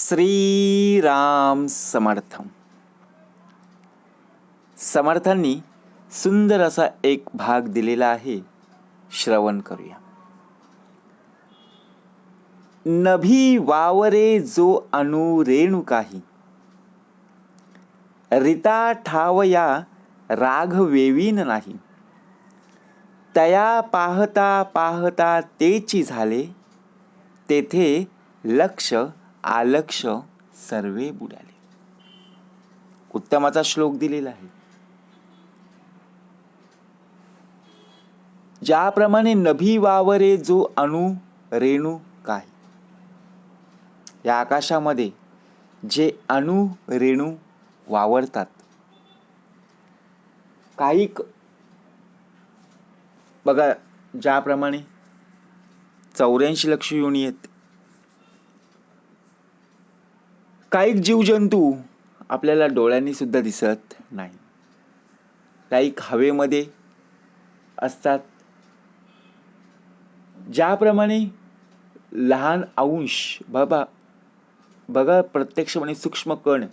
श्रीराम समर्थम. समर्थांनी सुंदर असा एक भाग दिलेला आहे. श्रवण करूया. नभी वावरे जो अनुरेणू काही. रिता ठावया राग वेवीन नाही. तया पाहता पाहता तेची झाले. तेथे लक्ष आलक्ष सर्वे बुडाले. उत्तमाचा श्लोक दिलेला आहे. ज्याप्रमाणे नभी वावरे जो अणु रेणू काय? या आकाशामध्ये जे अणु रेणू वावरतात. काही बघा ज्याप्रमाणे चौऱ्याऐंशी लक्ष युनी आहेत काही जीवजंतू आपल्याला डोळ्यांनी सुद्धा दिसत नाही. काही हवेमध्ये असतात. ज्याप्रमाणे लहान अंश बाबा बघा प्रत्यक्षपणे सूक्ष्म कण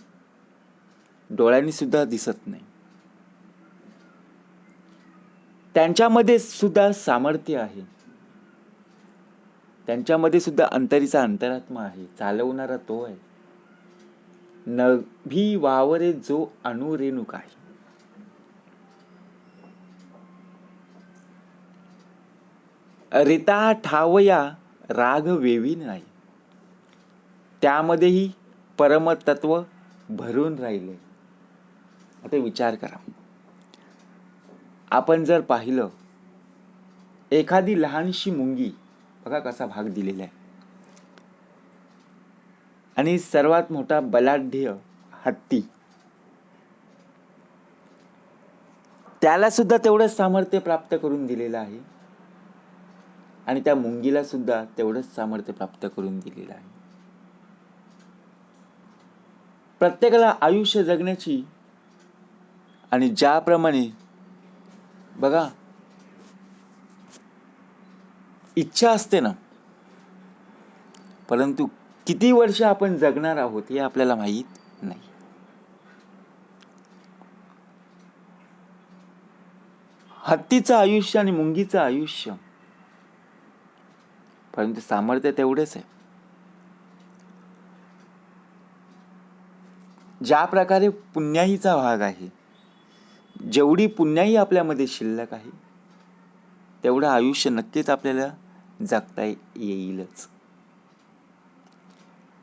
डोळ्यांनी सुद्धा दिसत नाही. त्यांच्यामध्ये सुद्धा सामर्थ्य आहे. त्यांच्यामध्ये सुद्धा अंतरीचा अंतरात्मा आहे. चालवणारा तो आहे. नभी वावरे जो अनुरेणुक आहे रिता ठावया राग वेवी नाही. त्यामध्येही परमतत्व भरून राहिले. आता विचार करा. आपण जर पाहिलं एखादी लहानशी मुंगी बघा कसा भाग दिलेला आहे. आणि सर्वात मोठा बलाढ्य हत्ती. त्याला सुद्धा तेवढंच सामर्थ्य प्राप्त करून दिलेलं आहे. आणि त्या मुंगीला सुद्धा तेवढंच सामर्थ्य प्राप्त करून दिलेलं आहे. प्रत्येकाला आयुष्य जगण्याची आणि ज्याप्रमाणे बघा इच्छा असते ना परंतु किती वर्ष आपण जगणार आहोत हे आपल्याला माहीत नाही. हत्तीचं आयुष्य आणि मुंगीचं आयुष्य. परंतु सामर्थ्य तेवढेच आहे. ज्या प्रकारे पुण्याहीचा भाग आहे जेवढी पुण्याही आपल्यामध्ये शिल्लक आहे तेवढं आयुष्य नक्कीच आपल्याला जगता येईलच.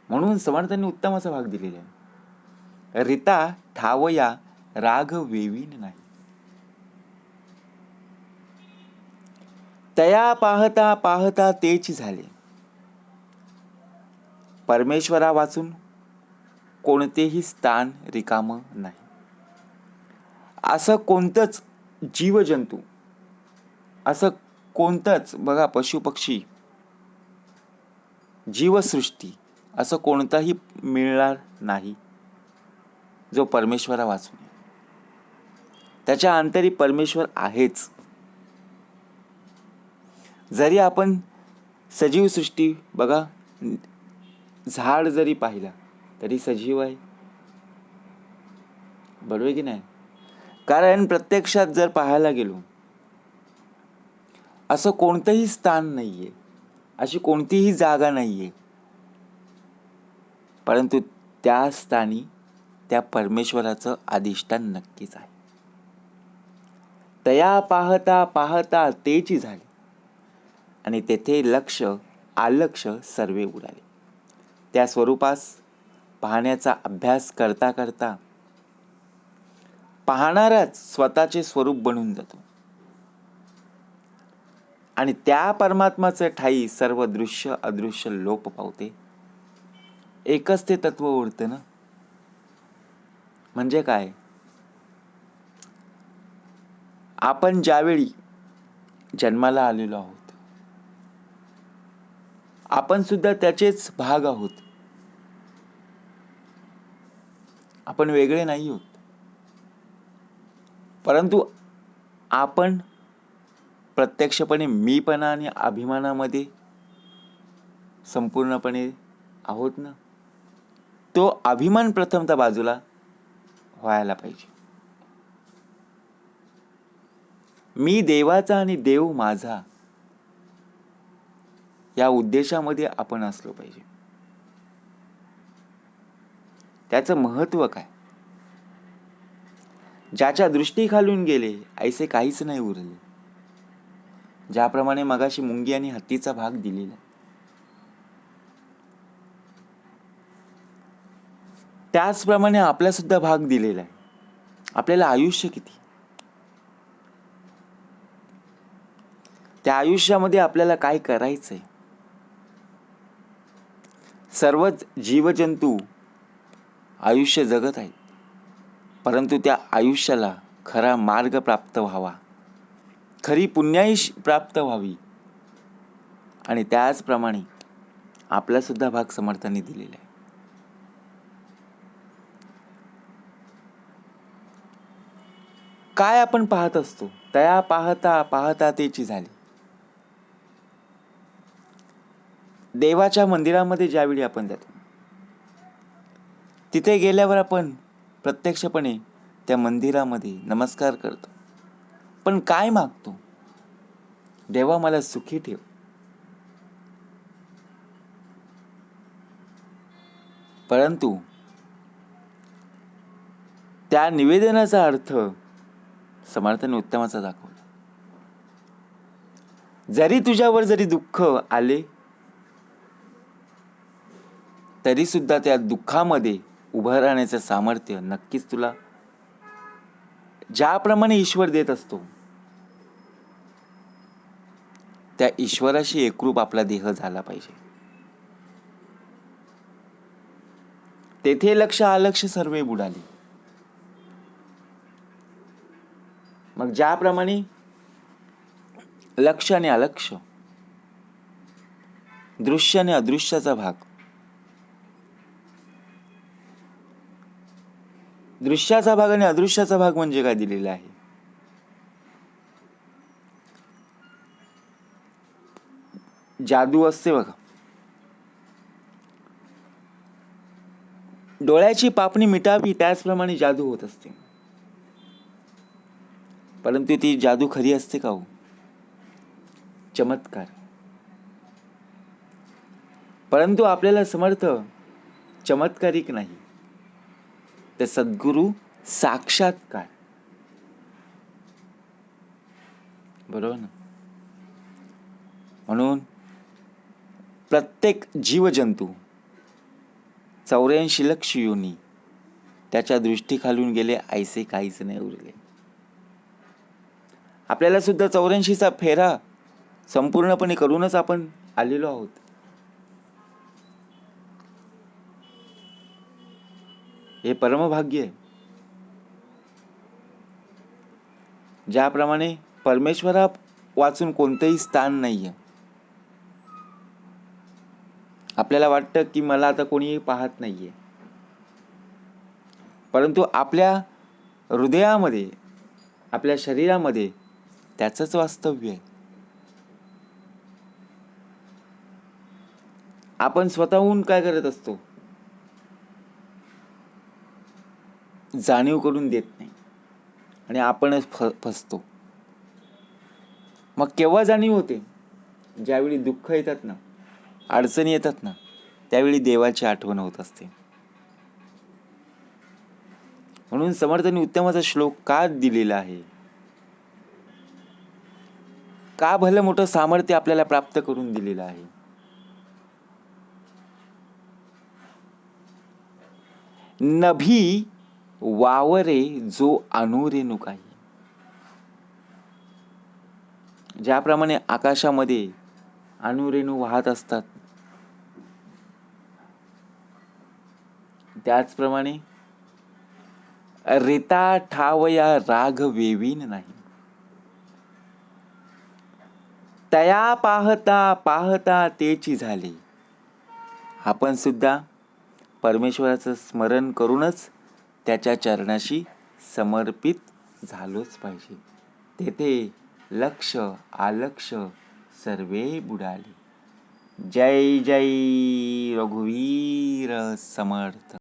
म्हणून समर्थांनी उत्तम असा भाग दिलेला आहे. रिता ठावया राग वेवीन नाही. तया पाहता पाहता तेच झाले. परमेश्वरा वाचून कोणतेही स्थान रिकाम नाही. असं कोणतंच जीवजंतू असं कोणतंच बघा पशुपक्षी जीवसृष्टी असं कोणताही मिळणार नाही जो परमेश्वरा वाचून त्याच्या अंतरी परमेश्वर आहेच. जरी आपण सजीव सृष्टी बघा झाड जरी पाहिला तरी सजीव आहे. बरोबर की नाही? कारण प्रत्यक्षात जर पाहायला गेलो असं कोणतंही स्थान नाहीये अशी कोणतीही जागा नाहीये परंतु त्या स्थानी त्या परमेश्वराचं अधिष्ठान नक्कीच आहे. तया पाहता पाहता तेची झाली. आणि तेथे लक्ष आलक्ष सर्वे उडाले. त्या स्वरूपास पाहण्याचा अभ्यास करता करता पाहणाराच स्वतःचे स्वरूप बनून जातो. आणि त्या परमात्माचं ठाई सर्व दृश्य अदृश्य लोप पावते. एकच ते तत्व उरते ना? म्हणजे काय? आपण ज्यावेळी जन्माला आलेलो आहोत आपण सुद्धा त्याचेच भाग आहोत. आपण वेगळे नाही आहोत. परंतु आपण प्रत्यक्षपणे मीपणा आणि अभिमानामध्ये संपूर्णपणे आहोत ना? तो अभिमान प्रथमतः बाजूला व्हायला पाहिजे. मी देवाचा आणि देव माझा या उद्देशामध्ये आपण असलो पाहिजे. त्याचं महत्त्व काय? ज्याच्या दृष्टी खालून गेले ऐसे काहीच नाही उरले. ज्याप्रमाणे मगाशी मुंगी आणि हत्तीचा भाग दिलेला. त्याचप्रमाणे आपला सुद्धा भाग दिलेला आहे. आपल्याला आयुष्य किती? त्या आयुष्यामध्ये आपल्याला काय करायचंय? सर्वच जीवजंतू आयुष्य जगत आहेत. परंतु त्या आयुष्याला खरा मार्ग प्राप्त व्हावा. खरी पुण्याईश प्राप्त व्हावी. आणि त्याचप्रमाणे आपला सुद्धा भाग समर्थांनी दिलेला आहे. काय आपण पाहत असतो तया पाहता पाहता तेची झाली. देवाच्या मंदिरामध्ये ज्यावेळी आपण जातो तिथे गेल्यावर आपण प्रत्यक्षपणे त्या मंदिरामध्ये नमस्कार करतो. पण काय मागतो? देवा मला सुखी ठेव. परंतु त्या निवेदनाचा अर्थ समर्थाने उत्तमाचा दाखवला जरी तुझ्यावर जरी दुःख आले तरी सुद्धा त्या दुःखामध्ये उभं राहण्याचं सामर्थ्य नक्कीच तुला ज्याप्रमाणे ईश्वर देत असतो त्या ईश्वराशी एकरूप आपला देह झाला पाहिजे. तेथे लक्ष अलक्ष सर्वे बुडाली. ज्याप्रमाणे लक्ष आणि अलक्ष दृश्य आणि अदृश्याचा भाग. दृश्याचा भाग आणि अदृश्याचा भाग म्हणजे काय दिलेला आहे? जादू असते बघा. डोळ्याची पापणी मिटावी त्याचप्रमाणे जादू होत असते. परंतु ती जादू खरी असते का हो? चमत्कार. परंतु आपल्याला समर्थ चमत्कारिक नाही. तर सद्गुरू साक्षात्कार. बरोबर ना? म्हणून प्रत्येक जीवजंतू चौऱ्याऐंशी लक्ष योनी त्याच्या दृष्टीखालून गेले ऐसे काहीच नाही उरले. आपल्याला सुद्धा चौऱ्याऐंशीचा फेरा संपूर्णपणे करूनच आपण आलेलो आहोत. हे परमभाग्य आहे. ज्याप्रमाणे परमेश्वरा वाचून कोणतंही स्थान नाहीये. आपल्याला वाटतं की मला आता कोणीही पाहत नाहीये. परंतु आपल्या हृदयामध्ये आपल्या शरीरामध्ये त्याचंच वास्तव्य आहे. आपण स्वतःहून काय करत असतो? जाणीव करून देत नाही. आणि आपणच फ फसतो. मग केव्हा जाणीव होते? ज्यावेळी दुःख येतात ना अडचणी येतात ना त्यावेळी देवाची आठवण होत असते. म्हणून समर्थांनी उत्तमाचा श्लोक का दिलेला आहे? का भलं मोठं सामर्थ्य आपल्याला प्राप्त करून दिलेलं आहे? नभी वावरे जो अनुरेणू काही. ज्याप्रमाणे आकाशामध्ये अनुरेणू वाहत असतात त्याचप्रमाणे रेता ठावया राग वेवीन नाही. तया पाहता पाहता तेची झाले. आपण सुद्धा परमेश्वराचं स्मरण करूनच त्याच्या चरणाशी समर्पित झालोच पाहिजे. तेथे लक्ष आलक्ष सर्वे बुडाले. जय जय रघुवीर समर्थ.